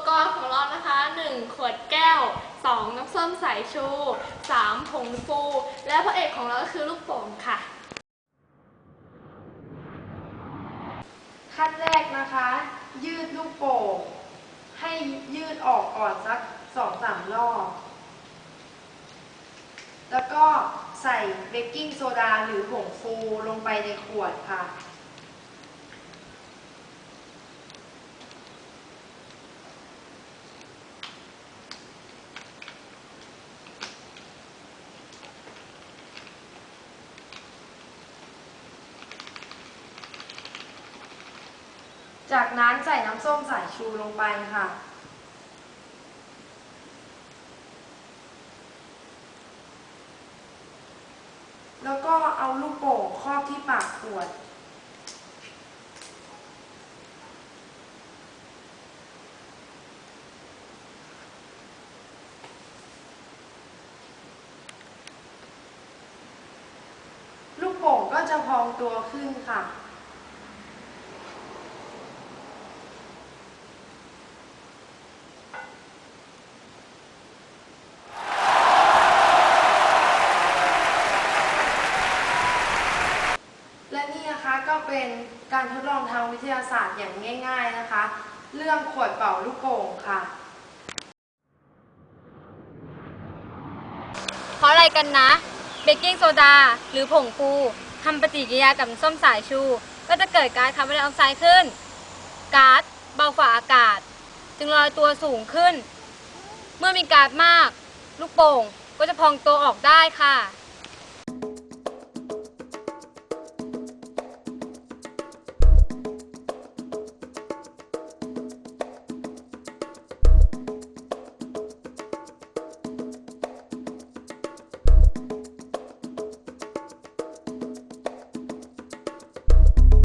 อุปกรณ์ขวดแก้ว 2 น้ำส้มสายชู 3 ผงฟู และพระเอกของเราก็คือลูกโป่งค่ะ ขั้นแรกนะคะ ยืดลูกโป่งให้ยืดออกก่อนสักสองสามรอบ แล้วก็ใส่เบกกิ้งโซดาหรือผงฟูลงไปในขวดค่ะ จากนั้นใส่น้ำส้มสายชูลงไปค่ะ แล้วก็เอาลูกโป่งครอบที่ปากขวด ลูกโป่งก็จะพองตัวขึ้นค่ะ และ นะคะก็เป็นการทดลองทางวิทยาศาสตร์อย่างง่าย ๆนะคะ เรื่องขวดเป่าลูกโป่งค่ะ เพราะอะไรกันนะ เบกกิ้งโซดา หรือผงฟูทำปฏิกิริยากับส้มสายชู ก็จะเกิดก๊าซคาร์บอนไดออกไซด์ขึ้นก๊าซเบากว่าอากาศ จึงลอยตัวสูงขึ้น เมื่อมีก๊าซมาก ลูกโป่งก็จะพองตัวออกได้ค่ะ